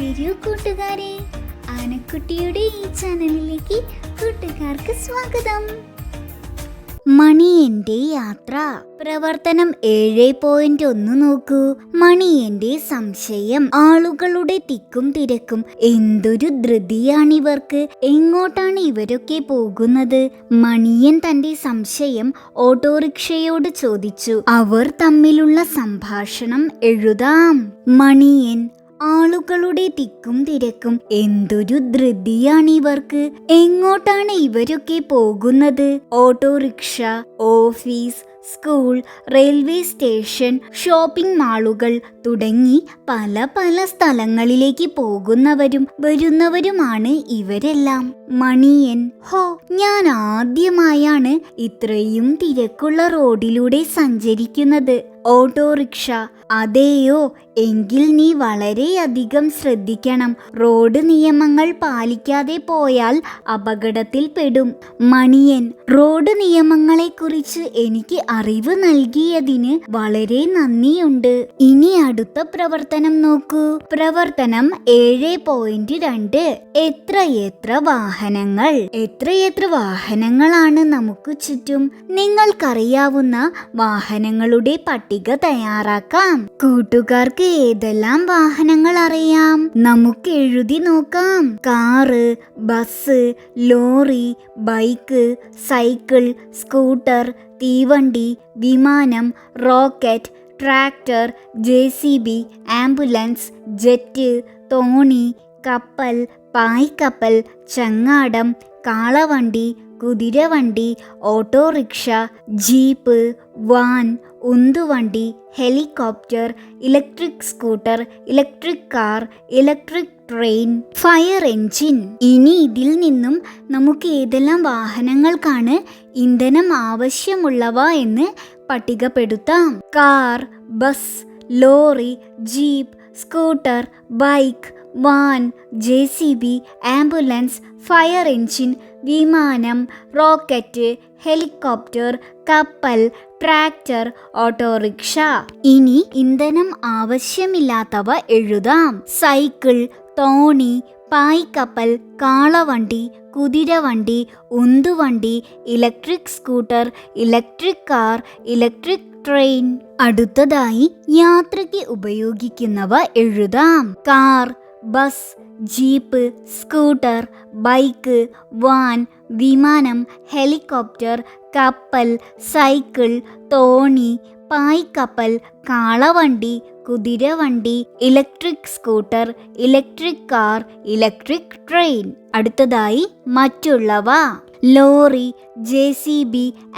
വരൂ കൂട്ടുകാരെ. ആനക്കുട്ടിയുടെ ഈ ചാനലിലേക്ക് കൂട്ടുകാർക്ക് സ്വാഗതം. മണിയന്റെ യാത്ര. പ്രവർത്തനം ഏഴ് പോയിന്റ് ഒന്ന് നോക്കൂ. മണിയന്റെ സംശയം ആളുകളുടെ തിക്കും തിരക്കും എന്തൊരു ധൃതിയാണിവർക്ക്. എങ്ങോട്ടാണ് ഇവരൊക്കെ പോകുന്നത്? മണിയൻ തന്റെ സംശയം ഓട്ടോറിക്ഷയോട് ചോദിച്ചു. അവർ തമ്മിലുള്ള സംഭാഷണം എഴുതാം. മണിയൻ ആളുകളുടെ തിക്കും തിരക്കും എന്തൊരു ധൃതിയാണിവർക്ക്. എങ്ങോട്ടാണ് ഇവരൊക്കെ പോകുന്നത്? Auto rickshaw office school railway station shopping മാളുകൾ തുടങ്ങി പല പല സ്ഥലങ്ങളിലേക്ക് പോകുന്നവരും വരുന്നവരുമാണ് ഇവരെല്ലാം. മണിയൻ ഹോ ഞാൻ ആദ്യമായാണ് ഇത്രയും തിരക്കുള്ള റോഡിലൂടെ സഞ്ചരിക്കുന്നത്. ഓട്ടോറിക്ഷ അതെയോ എങ്കിൽ നീ വളരെയധികം ശ്രദ്ധിക്കണം. റോഡ് നിയമങ്ങൾ പാലിക്കാതെ പോയാൽ അപകടത്തിൽ പെടും. മണിയൻ റോഡ് നിയമങ്ങളെക്കുറിച്ച് എനിക്ക് അറിവ് നൽകിയതിന് വളരെ നന്ദിയുണ്ട്. ഇനി അടുത്ത പ്രവർത്തനം നോക്കൂ. പ്രവർത്തനം ഏഴ് പോയിന്റ് രണ്ട്. എത്രയെത്ര വാഹനങ്ങൾ? എത്രയെത്ര വാഹനങ്ങളാണ് നമുക്ക് ചുറ്റും? നിങ്ങൾക്കറിയാവുന്ന വാഹനങ്ങളുടെ പട്ടിക തയ്യാറാക്കാം. കൂട്ടുകാർക്ക് ഏതെല്ലാം വാഹനങ്ങൾ അറിയാം? നമുക്ക് എഴുതി നോക്കാം. Car bus lorry bike cycle scooter തീവണ്ടി വിമാനം rocket tractor J C B ambulance jet തോണി കപ്പൽ പായ്ക്കപ്പൽ ചങ്ങാടം കാളവണ്ടി കുതിരവണ്ടി autorickshaw jeep van ഉന്തുവണ്ടി helicopter electric scooter electric car electric train fire engine. ഇനി ഇതിൽ നിന്നും നമുക്ക് ഏതെല്ലാം വാഹനങ്ങൾക്കാണ് ഇന്ധനം ആവശ്യമുള്ളവ എന്ന് പട്ടികപ്പെടുത്താം. Car bus lorry jeep scooter bike van J C B ambulance fire engine വിമാനം റോക്കറ്റ് ഹെലികോപ്റ്റർ കപ്പൽ ട്രാക്ടർ ഓട്ടോറിക്ഷ. ഇനി ഇന്ധനം ആവശ്യമില്ലാത്തവ എഴുതാം. സൈക്കിൾ തോണി പായ്ക്കപ്പൽ കാളവണ്ടി കുതിരവണ്ടി ഉന്തുവണ്ടി electric scooter electric car electric train. അടുത്തതായി യാത്രയ്ക്ക് ഉപയോഗിക്കുന്നവ എഴുതാം. Car bus jeep scooter bike van വിമാനം ഹെലികോപ്റ്റർ കപ്പൽ സൈക്കിൾ തോണി പായ്ക്കപ്പൽ കാളവണ്ടി കുതിരവണ്ടി electric scooter electric car electric train. അടുത്തതായി മറ്റുള്ളവ. Lorry J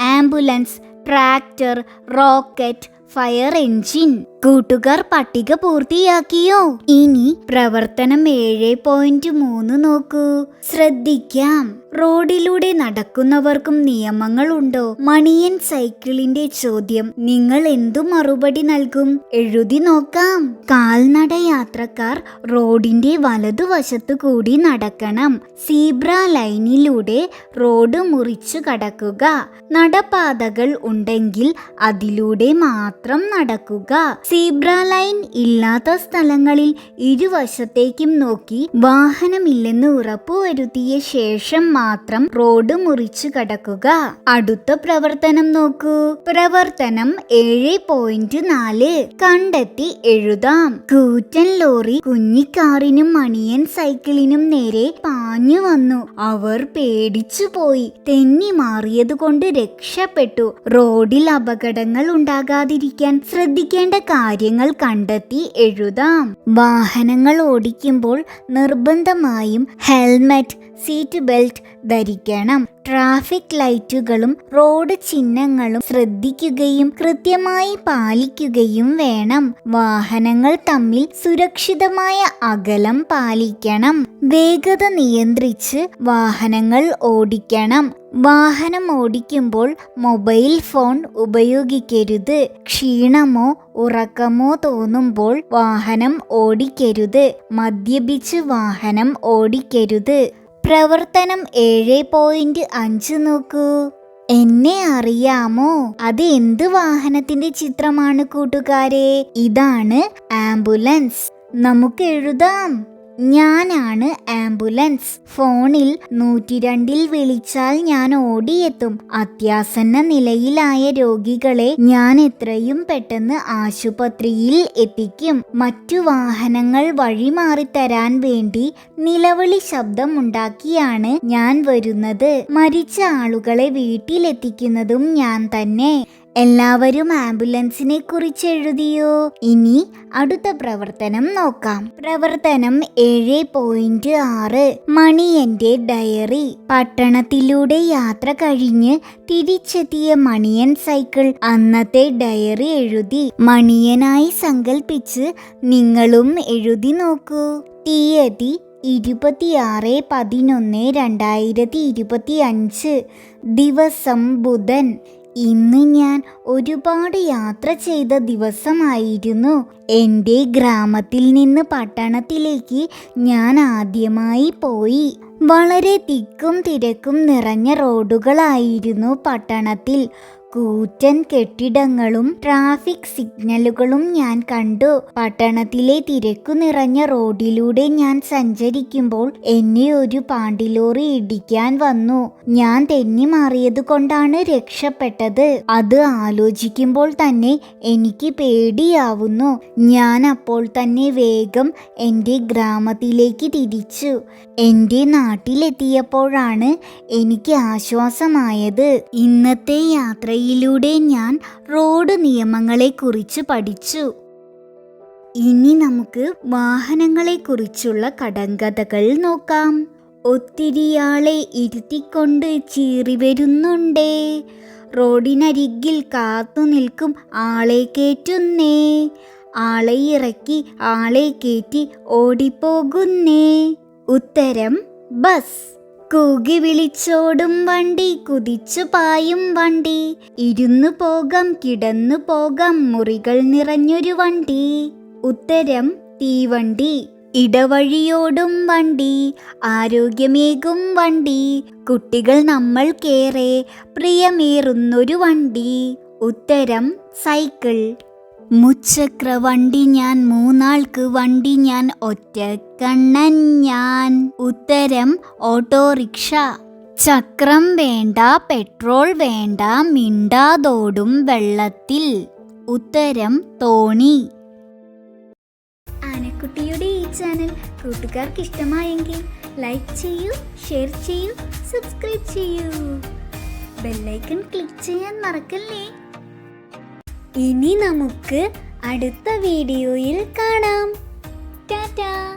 ambulance tractor rocket fire engine കൂട്ടുകാർ പട്ടിക പൂർത്തിയാക്കിയോ? ഇനി പ്രവർത്തനം ഏഴ് പോയിന്റ് മൂന്ന് നോക്കൂ. ശ്രദ്ധിക്കാം. റോഡിലൂടെ നടക്കുന്നവർക്കും നിയമങ്ങളുണ്ടോ? മണിയൻ സൈക്കിളിന്റെ ചോദ്യം നിങ്ങൾ എന്തു മറുപടി നൽകും? എഴുതി നോക്കാം. കാൽനട യാത്രക്കാർ റോഡിന്റെ വലതുവശത്തു കൂടി നടക്കണം. സീബ്ര ലൈനിലൂടെ റോഡ് മുറിച്ചു കടക്കുക. നടപാതകൾ ഉണ്ടെങ്കിൽ അതിലൂടെ മാത്രം നടക്കുക. സീബ്ര ലൈൻ ഇല്ലാത്ത സ്ഥലങ്ങളിൽ ഇരുവശത്തേക്കും നോക്കി വാഹനമില്ലെന്ന് ഉറപ്പുവരുത്തിയ ശേഷം മാത്രം റോഡ് മുറിച്ചു കടക്കുക. അടുത്ത പ്രവർത്തനം നോക്കൂ. പ്രവർത്തനം ഏഴ് പോയിന്റ് നാല്. കണ്ടെത്തി എഴുതാം. കൂറ്റൻ ലോറി കുഞ്ഞിക്കാറിനും മണിയൻ സൈക്കിളിനും നേരെ പാഞ്ഞു വന്നു. അവർ പേടിച്ചു പോയി. തെന്നി മാറിയത് കൊണ്ട് രക്ഷപ്പെട്ടു. റോഡിൽ അപകടങ്ങൾ ഉണ്ടാകാതിരിക്കാൻ ശ്രദ്ധിക്കേണ്ട കാര്യങ്ങൾ കണ്ടെത്തി എഴുതാം. വാഹനങ്ങൾ ഓടിക്കുമ്പോൾ നിർബന്ധമായും ഹെൽമെറ്റ് സീറ്റ് ബെൽറ്റ് ധരിക്കണം. ട്രാഫിക് ലൈറ്റുകളും റോഡ് ചിഹ്നങ്ങളും ശ്രദ്ധിക്കുകയും കൃത്യമായി പാലിക്കുകയും വേണം. വാഹനങ്ങൾ തമ്മിൽ സുരക്ഷിതമായ അകലം പാലിക്കണം. വേഗത നിയന്ത്രിച്ച് വാഹനങ്ങൾ ഓടിക്കണം. വാഹനം ഓടിക്കുമ്പോൾ മൊബൈൽ ഫോൺ ഉപയോഗിക്കരുത്. ക്ഷീണമോ ഉറക്കമോ തോന്നുമ്പോൾ വാഹനം ഓടിക്കരുത്. മദ്യപിച്ച് വാഹനം ഓടിക്കരുത്. പ്രവർത്തനം ഏഴ് പോയിന്റ് അഞ്ച് നോക്കൂ. എന്നെ അറിയാമോ? അത് എന്ത് വാഹനത്തിന്റെ ചിത്രമാണ് കൂട്ടുകാരെ? ഇതാണ് ആംബുലൻസ്. നമുക്ക് എഴുതാം. ഞാനാണ് ആംബുലൻസ്. ഫോണിൽ നൂറ്റിരണ്ടിൽ വിളിച്ചാൽ ഞാൻ ഓടിയെത്തും. അത്യാസന്ന നിലയിലായ രോഗികളെ ഞാൻ എത്രയും പെട്ടെന്ന് ആശുപത്രിയിൽ എത്തിക്കും. മറ്റു വാഹനങ്ങൾ വഴിമാറി തരാൻ വേണ്ടി നിലവിളി ശബ്ദമുണ്ടാക്കിയാണ് ഞാൻ വരുന്നത്. മരിച്ച ആളുകളെ വീട്ടിലെത്തിക്കുന്നതും ഞാൻ തന്നെ. എല്ലാവരും ആംബുലൻസിനെ കുറിച്ച് എഴുതിയോ? ഇനി അടുത്ത പ്രവർത്തനം നോക്കാം. പ്രവർത്തനം ഏഴ് പോയിന്റ് ആറ്. മണിയന്റെ ഡയറി. പട്ടണത്തിലൂടെ യാത്ര കഴിഞ്ഞ് തിരിച്ചെത്തിയ മണിയൻ സൈക്കിൾ അന്നത്തെ ഡയറി എഴുതി. മണിയനായി സങ്കൽപ്പിച്ച് നിങ്ങളും എഴുതി നോക്കൂ. തീയതി ഇരുപത്തിയാറ് പതിനൊന്ന് രണ്ടായിരത്തി ഇരുപത്തി അഞ്ച് ദിവസം ബുധൻ. ഇന്ന് ഞാൻ ഒരുപാട് യാത്ര ചെയ്ത ദിവസമായിരുന്നു. എന്റെ ഗ്രാമത്തിൽ നിന്ന് പട്ടണത്തിലേക്ക് ഞാൻ ആദ്യമായി പോയി. വളരെ തിക്കും തിരക്കും നിറഞ്ഞ റോഡുകളായിരുന്നു പട്ടണത്തിൽ. കൂറ്റൻ കെട്ടിടങ്ങളും ട്രാഫിക് സിഗ്നലുകളും ഞാൻ കണ്ടു. പട്ടണത്തിലെ തിരക്കു നിറഞ്ഞ റോഡിലൂടെ ഞാൻ സഞ്ചരിക്കുമ്പോൾ എന്നെ ഒരു പാണ്ടിലോറി ഇടിക്കാൻ വന്നു. ഞാൻ തെന്നി മാറിയത് കൊണ്ടാണ് രക്ഷപ്പെട്ടത്. അത് ആലോചിക്കുമ്പോൾ തന്നെ എനിക്ക് പേടിയാവുന്നു. ഞാൻ അപ്പോൾ തന്നെ വേഗം എന്റെ ഗ്രാമത്തിലേക്ക് തിരിച്ചു. എന്റെ നാട്ടിലെത്തിയപ്പോഴാണ് എനിക്ക് ആശ്വാസമായത്. ഇന്നത്തെ യാത്രയിലൂടെ ഞാൻ റോഡ് നിയമങ്ങളെക്കുറിച്ച് പഠിച്ചു. ഇനി നമുക്ക് വാഹനങ്ങളെക്കുറിച്ചുള്ള കടങ്കഥകൾ നോക്കാം. ഒത്തിരിയാളെ ഇരുത്തിക്കൊണ്ട് ചീറി വരുന്നുണ്ടേ. റോഡിനരികിൽ കാത്തു നിൽക്കും ആളെ കേറ്റുന്നേ. ആളെ ഇറക്കി ആളെ കയറ്റി ഓടിപ്പോകുന്നേ. ഉത്തരം ബസ്. കൂകി വിളിച്ചോടും വണ്ടി കുതിച്ചു പായും വണ്ടി. ഇരുന്നു പോകാം കിടന്നു പോകാം മുറികൾ നിറഞ്ഞൊരു വണ്ടി. ഉത്തരം തീവണ്ടി. ഇടവഴിയോടും വണ്ടി ആരോഗ്യമേകും വണ്ടി. കുട്ടികൾ നമ്മൾക്കേറെ പ്രിയമേറുന്നൊരു വണ്ടി. ഉത്തരം സൈക്കിൾ. മുച്ചക്ര വണ്ടി ഞാൻ മൂന്നാൾക്ക് വണ്ടി ഞാൻ ഒറ്റ കണ്ണൻ ഞാൻ. ഉത്തരം ഓട്ടോറിക്ഷ. ചക്രം വേണ്ട പെട്രോൾ വേണ്ട മിണ്ടാതോടും വെള്ളത്തിൽ. ഉത്തരം തോണി. ആനക്കുട്ടിയുടെ ഈ ചാനൽ കൂട്ടുകാർക്ക് ഇഷ്ടമായെങ്കിൽ ലൈക്ക് ചെയ്യൂ ഷെയർ ചെയ്യൂ സബ്സ്ക്രൈബ് ചെയ്യൂ. ബെല്ലൈക്കൺ ക്ലിക്ക് ചെയ്യാൻ മറക്കല്ലേ? ഇനി നമുക്ക് അടുത്ത വീഡിയോയിൽ കാണാം. ടാറ്റാ.